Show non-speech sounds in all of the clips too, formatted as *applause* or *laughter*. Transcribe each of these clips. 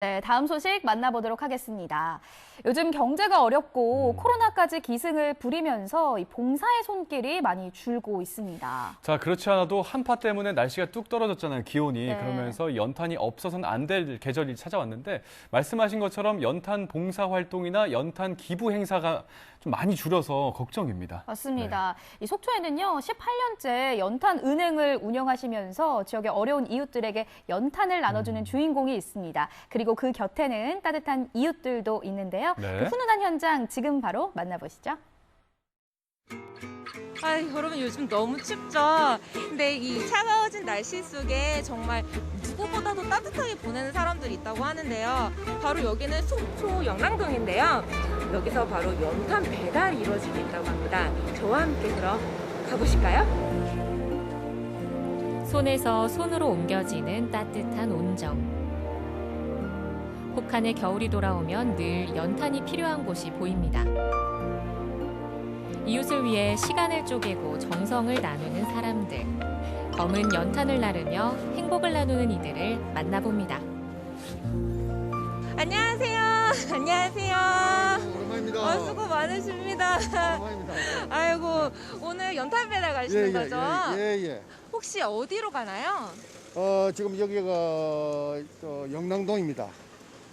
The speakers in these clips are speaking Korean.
네, 다음 소식 만나보도록 하겠습니다. 요즘 경제가 어렵고 코로나까지 기승을 부리면서 이 봉사의 손길이 많이 줄고 있습니다. 자, 그렇지 않아도 한파 때문에 날씨가 뚝 떨어졌잖아요, 기온이. 네. 그러면서 연탄이 없어서는 안 될 계절이 찾아왔는데 말씀하신 것처럼 연탄 봉사 활동이나 연탄 기부 행사가 좀 많이 줄어서 걱정입니다. 맞습니다. 이 속초에는요, 18년째 연탄 은행을 운영하시면서 지역의 어려운 이웃들에게 연탄을 나눠주는 주인공이 있습니다. 그리고 그 곁에는 따뜻한 이웃들도 있는데요. 네. 그 훈훈한 현장 지금 바로 만나보시죠. 아, 여러분 요즘 너무 춥죠. 근데 이 차가워진 날씨 속에 정말 누구보다도 따뜻하게 보내는 사람들이 있다고 하는데요. 바로 여기는 속초 영랑동인데요. 여기서 바로 연탄 배달이 이루어지고 있다고 합니다. 저와 함께 그럼 가보실까요? 손에서 손으로 옮겨지는 따뜻한 온정. 혹한의 겨울이 돌아오면 늘 연탄이 필요한 곳이 보입니다. 이웃을 위해 시간을 쪼개고 정성을 나누는 사람들. 검은 연탄을 나르며 행복을 나누는 이들을 만나봅니다. 안녕하세요. *laughs* 안녕하세요. 오랜만입니다. 어, 수고 많으십니다. *laughs* 오랜만입니다. 아이고, 오늘 연탄 배달 가시는 거죠? 예, 예, 예. 혹시 어디로 가나요? 어, 지금 여기가 어, 영랑동입니다.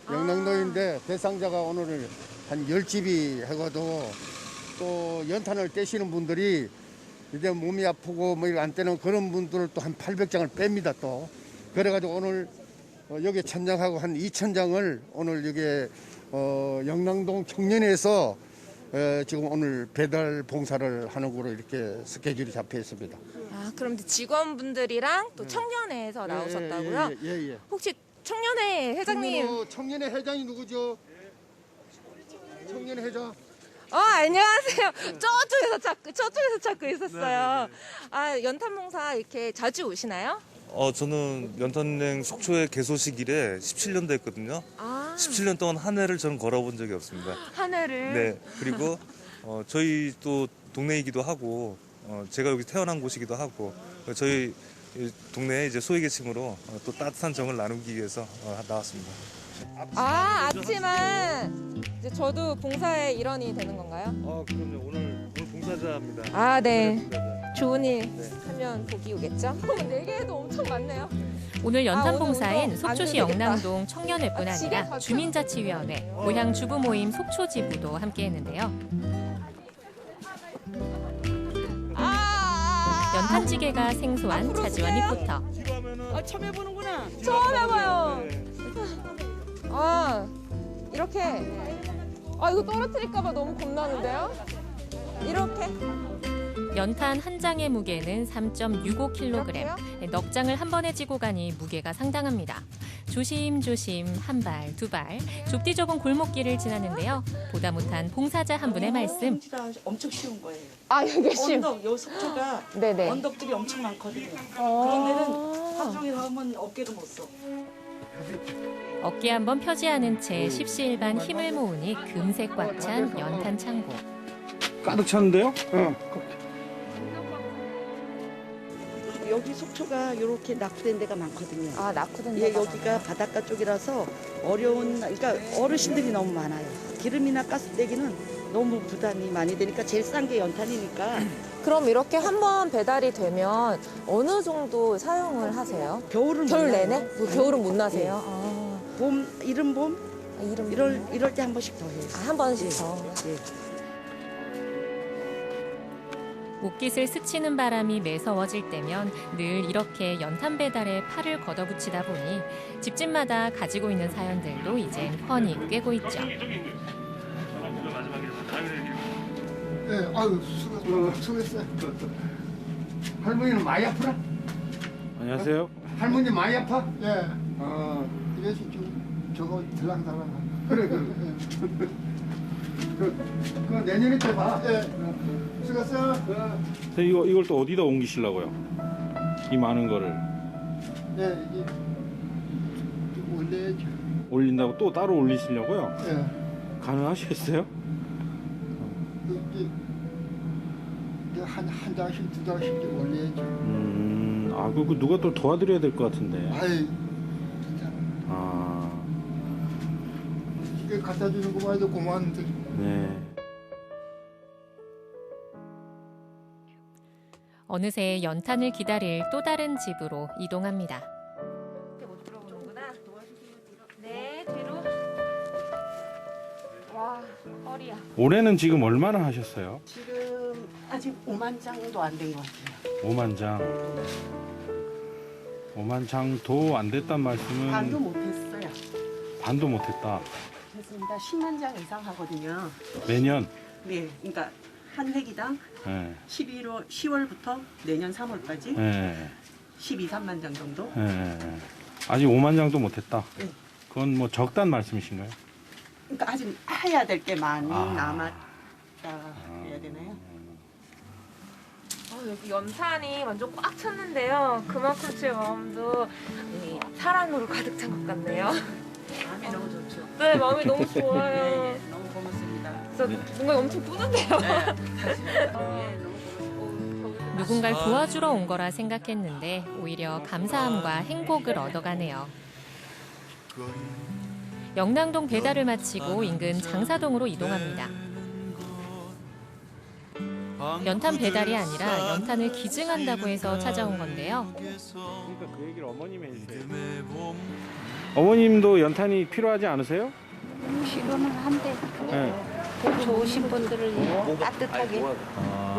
아. 영랑동인데 대상자가 오늘 한 열집이 해가도 또 연탄을 떼시는 분들이 이제 몸이 아프고 뭐 안 떼는 그런 분들을 또 한 800장을 뺍니다 또. 그래가지고 오늘 어, 여기 천장하고 한 2천 장을 오늘 여기 어, 영랑동 청년에서 에, 지금 오늘 배달 봉사를 하는 거로 이렇게 스케줄이 잡혀 있습니다. 아, 그럼 직원분들이랑 또 청년회에서 나오셨다고요? 예, 예, 예. 혹시 청년회 회장님? 청년회, 청년회 회장이 누구죠? 청년회 회장. 어, 안녕하세요. 저쪽에서 찾고, 저쪽에서 찾고 있었어요. 아, 연탄봉사 이렇게 자주 오시나요? 어, 저는 연탄은행 속초에 개소식 이래 17년 됐거든요. 아, 17년 동안 한 해를 저는 걸어본 적이 없습니다. 한 해를. 네. 그리고 어, 저희 또 동네이기도 하고 어, 제가 여기 태어난 곳이기도 하고 저희 이 동네에 이제 소외계층으로 어, 또 따뜻한 정을 나누기 위해서 어, 나왔습니다. 아, 앞치만 이제 저도 봉사의 일원이 되는 건가요? 어, 그럼요. 오늘 오늘 봉사자입니다. 아, 네. 봉사자. 좋은 일 네. 하면 복이 오겠죠? *laughs* 어, 네 개도 엄청 많네요. 오늘 아, 연탄 오늘 봉사엔 운동 속초시. 영남동 청년회뿐 아, 아니라. 주민자치위원회, 고향 주부 모임 속초지부도 함께했는데요. 아, 연탄지게가 생소한 차지원. 리포터. 아, 처음 해보는구나. 처음 해봐요. 아, 이렇게. 아, 이거 떨어뜨릴까봐 너무 겁나는데요? 이렇게. 연탄 한 장의 무게는 3.65kg. 이렇게요? 넉 장을 한 번에 쥐고 가니 무게가 상당합니다. 조심조심 한 발, 두 발, 좁디 좁은 골목길을 지나는데요. 보다 못한 봉사자 한 분의 말씀. 진짜 엄청 쉬운 거예요. 아, 심. 언덕, 요 속초가 네네. 언덕들이 엄청 많거든요. 어. 그런 데는 하루 종일 하면 어깨도 못 써. 어깨 한번 펴지 않은 채 십시일반 힘을 모으니 금세 꽉 찬 연탄 창고. 가득 찼는데요? 어. 여기 속초가 이렇게 낙후된 데가 많거든요. 아, 낙후된 예, 데가 여기가 많아요. 바닷가 쪽이라서 어려운, 그러니까 어르신들이 너무 많아요. 기름이나 가스 떼기는 너무 부담이 많이 되니까 제일 싼 게 연탄이니까 *clears throat* 그럼 이렇게 한 번 배달이 되면 어느 정도 사용을 하세요? 겨울은 겨울. 내내? 뭐 겨울은 못 나세요? 아, 봄, 이른 봄, 이름 이럴, 이럴 때 한 번씩 더 해요. 아, 한 번씩 예, 더. 예. 옷깃을 스치는 바람이 매서워질 때면 늘 이렇게 연탄 배달에 팔을 걷어붙이다 보니 집집마다 가지고 있는 사연들도 이젠 훤히 꿰고 있죠. 예, 아유, 수고, 수고했어요. 할머니는 많이 아프나? 안녕하세요. 할머니 많이 아파? 예. 어, 이래서 좀 저거 들락달락. *laughs* 그래, 그래. 그, 그 내년에 때 봐. 예. 수고했어. 선생님, 이거, 이걸 또 어디다 옮기시려고요? 이 많은 거를 예, 이게 원래 올린다고 또 따로 올리시려고요? 예. 가능하시겠어요? 이게 한, 한 장씩 두 장씩 올려야죠. 음, 아, 그, 그 누가 또 도와드려야 될 것 같은데. 아이, 아, 이렇게 갖다 주는 거 봐도 고마운데. 네. 어느새 연탄을 기다릴 또 다른 집으로 이동합니다. 못 들어오는구나. 네, 뒤로. 와, 허리야. 올해는 지금 얼마나 하셨어요? 지금 아직 5만 장도 안 된 것 같아요. 5만 장. 5만 장도 안 됐단 말씀은 반도 못했어요. 반도 못했다. 됐습니다. 10만 장 이상 하거든요. 매년. 네, 그러니까 한 회기당 예. 11월 10월부터 내년 3월까지 예. 12, 3만 장 정도. 예. 아직 5만 장도 못했다. 네. 그건 뭐 적단 말씀이신가요? 그러니까 아직 해야 될 게 많이 아. 남았다 해야 되나요? 어, 여기 연탄이 완전 꽉 찼는데요. 그만큼 제 마음도 이 사랑으로 가득 찬 것 같네요. 마음이 너무 좋죠. 네, 마음이 너무 네, 좋아요. 너무 고맙습니다. 진짜 뭔가 엄청 뿌듯해요. 예, 너무 고맙습니다. 누군가를 도와주러 온 거라 생각했는데 오히려 감사함과 행복을 얻어가네요. 영랑동 배달을 마치고 인근 장사동으로 이동합니다. 연탄 배달이 아니라 연탄을 기증한다고 해서 찾아온 건데요. 그러니까 그 얘기를 어머님이 해주세요. 어머님도 연탄이 필요하지 않으세요? 지금은 한데 네. 복 좋으신 분들을 따뜻하게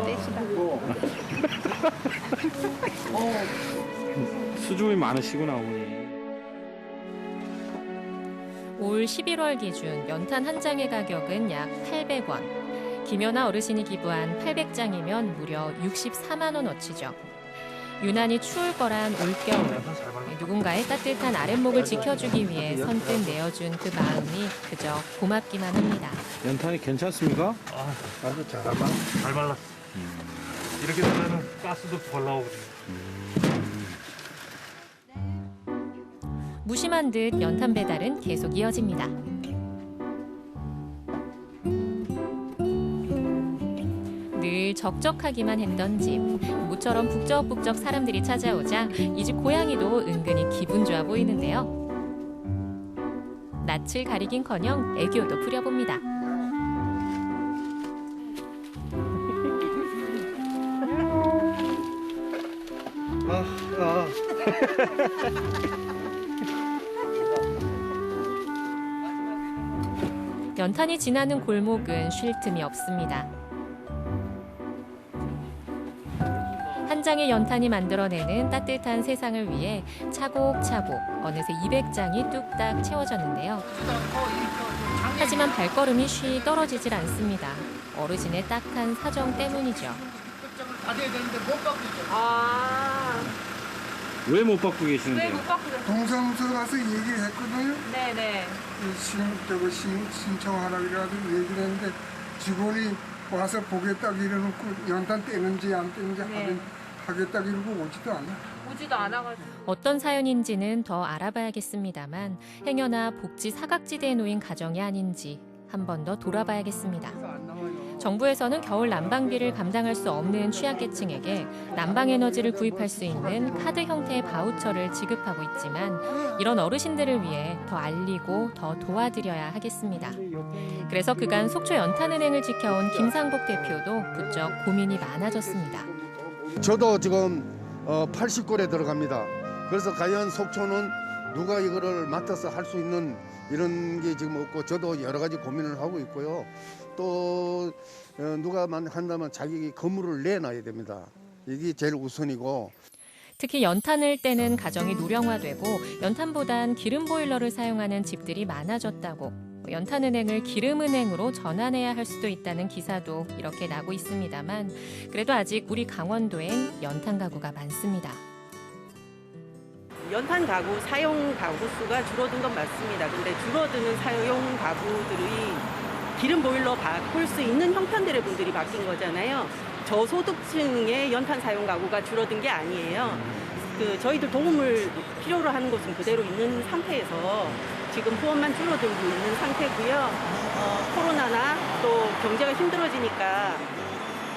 떼시라고 *laughs* 수줍음이 많으시구나 어머니. 올 11월 기준 연탄 한 장의 가격은 약 800원. 김연아 어르신이 기부한 800장이면 무려 64만 원어치죠. 유난히 추울 거란 올겨울. 누군가의 따뜻한 아랫목을 지켜주기 위해 선뜻 내어준 그 마음이 그저 고맙기만 합니다. 연탄이 괜찮습니까? 아주 잘, 말, 잘 말랐어. 이렇게 되면은 가스도 덜 나오거든요. 무심한 듯 연탄 배달은 계속 이어집니다. 늘 적적하기만 했던 집. 모처럼 북적북적 사람들이 찾아오자 이 집 고양이도 은근히 기분 좋아 보이는데요. 낯을 가리긴커녕 애교도 부려봅니다. 연탄이 지나는 골목은 쉴 틈이 없습니다. 장의 연탄이 만들어내는 따뜻한 세상을 위해 차곡차곡 어느새 200장이 뚝딱 채워졌는데요. 하지만 발걸음이 쉬 떨어지질 않습니다. 어르신의 딱한 사정 때문이죠. 아, 왜못 받고 왜 계시는데요? 못 바꾸죠? 동사무소 가서 얘기했거든요. 네네. 신, 저거 신, 신청하라 그래가지고 얘기를 했는데 직원이 와서 보겠다 이래놓고 연탄 떼는지 안 떼는지 네. 하긴 하겠다 이러고 오지도 않아. 오지도 않아가지고. 어떤 사연인지는 더 알아봐야겠습니다만 행여나 복지 사각지대에 놓인 가정이 아닌지 한 번 더 돌아봐야겠습니다. 정부에서는 겨울 난방비를 감당할 수 없는 취약계층에게 난방 에너지를 구입할 수 있는 카드 형태의 바우처를 지급하고 있지만 이런 어르신들을 위해 더 알리고 더 도와드려야 하겠습니다. 그래서 그간 속초 연탄은행을 지켜온 김상복 대표도 부쩍 고민이 많아졌습니다. 저도 지금 어, 80골에 들어갑니다. 그래서 과연 속초는 누가 이거를 맡아서 할 수 있는 이런 게 지금 없고 저도 여러 가지 고민을 하고 있고요. 또 어, 누가만 한다면 자기 건물을 내놔야 됩니다. 이게 제일 우선이고 특히 연탄을 떼는 가정이 노령화되고 연탄보단 기름 보일러를 사용하는 집들이 많아졌다고 연탄은행을 기름은행으로 전환해야 할 수도 있다는 기사도 이렇게 나고 있습니다만 그래도 아직 우리 강원도엔 연탄 가구가 많습니다. 연탄 가구 사용 가구 수가 줄어든 건 맞습니다. 근데 줄어드는 사용 가구들이 기름 보일러 바꿀 수 있는 형편들의 분들이 바뀐 거잖아요. 저소득층의 연탄 사용 가구가 줄어든 게 아니에요. 그 저희들 도움을 필요로 하는 곳은 그대로 있는 상태에서 지금 후원만 줄어들고 있는 상태고요. 어, 코로나나 또 경제가 힘들어지니까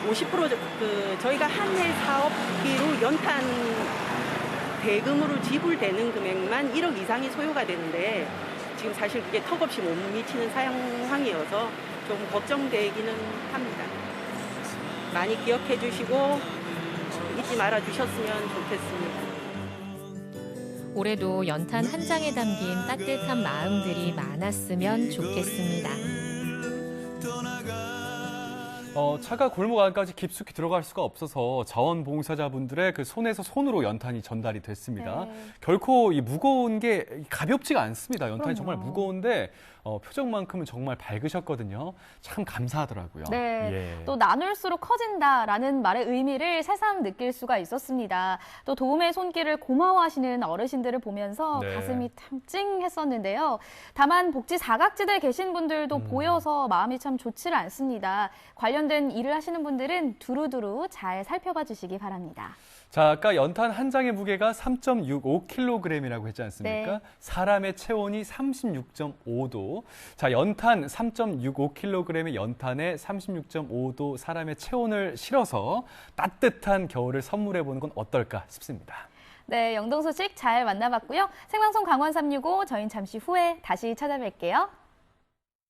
50%그 저희가 한 해 사업비로 연탄 대금으로 지불되는 금액만 1억 이상이 소요가 되는데 지금 사실 그게 턱없이 못 미치는 상황이어서 좀 걱정되기는 합니다. 많이 기억해 주시고 어, 잊지 말아 주셨으면 좋겠습니다. 올해도 연탄 한 장에 담긴 따뜻한 마음들이 많았으면 좋겠습니다. 어, 차가 골목 안까지 깊숙이 들어갈 수가 없어서 자원봉사자분들의 그 손에서 손으로 연탄이 전달이 됐습니다. 네. 결코 이 무거운 게 가볍지가 않습니다. 연탄이 그럼요. 정말 무거운데 어, 표정만큼은 정말 밝으셨거든요. 참 감사하더라고요. 네. 예. 또 나눌수록 커진다라는 말의 의미를 새삼 느낄 수가 있었습니다. 또 도움의 손길을 고마워하시는 어르신들을 보면서 네. 가슴이 참 찡했었는데요. 다만 복지 사각지대에 계신 분들도 음. 보여서 마음이 참 좋지를 않습니다. 관련된 일을 하시는 분들은 두루두루 잘 살펴봐 주시기 바랍니다. 자, 아까 연탄 한 장의 무게가 3.65kg이라고 했지 않습니까? 네. 사람의 체온이 36.5도. 자, 연탄 3.65kg의 연탄에 36.5도 사람의 체온을 실어서 따뜻한 겨울을 선물해 보는 건 어떨까 싶습니다. 네, 영동 소식 잘 만나봤고요. 생방송 강원 365 저희는 잠시 후에 다시 찾아뵐게요.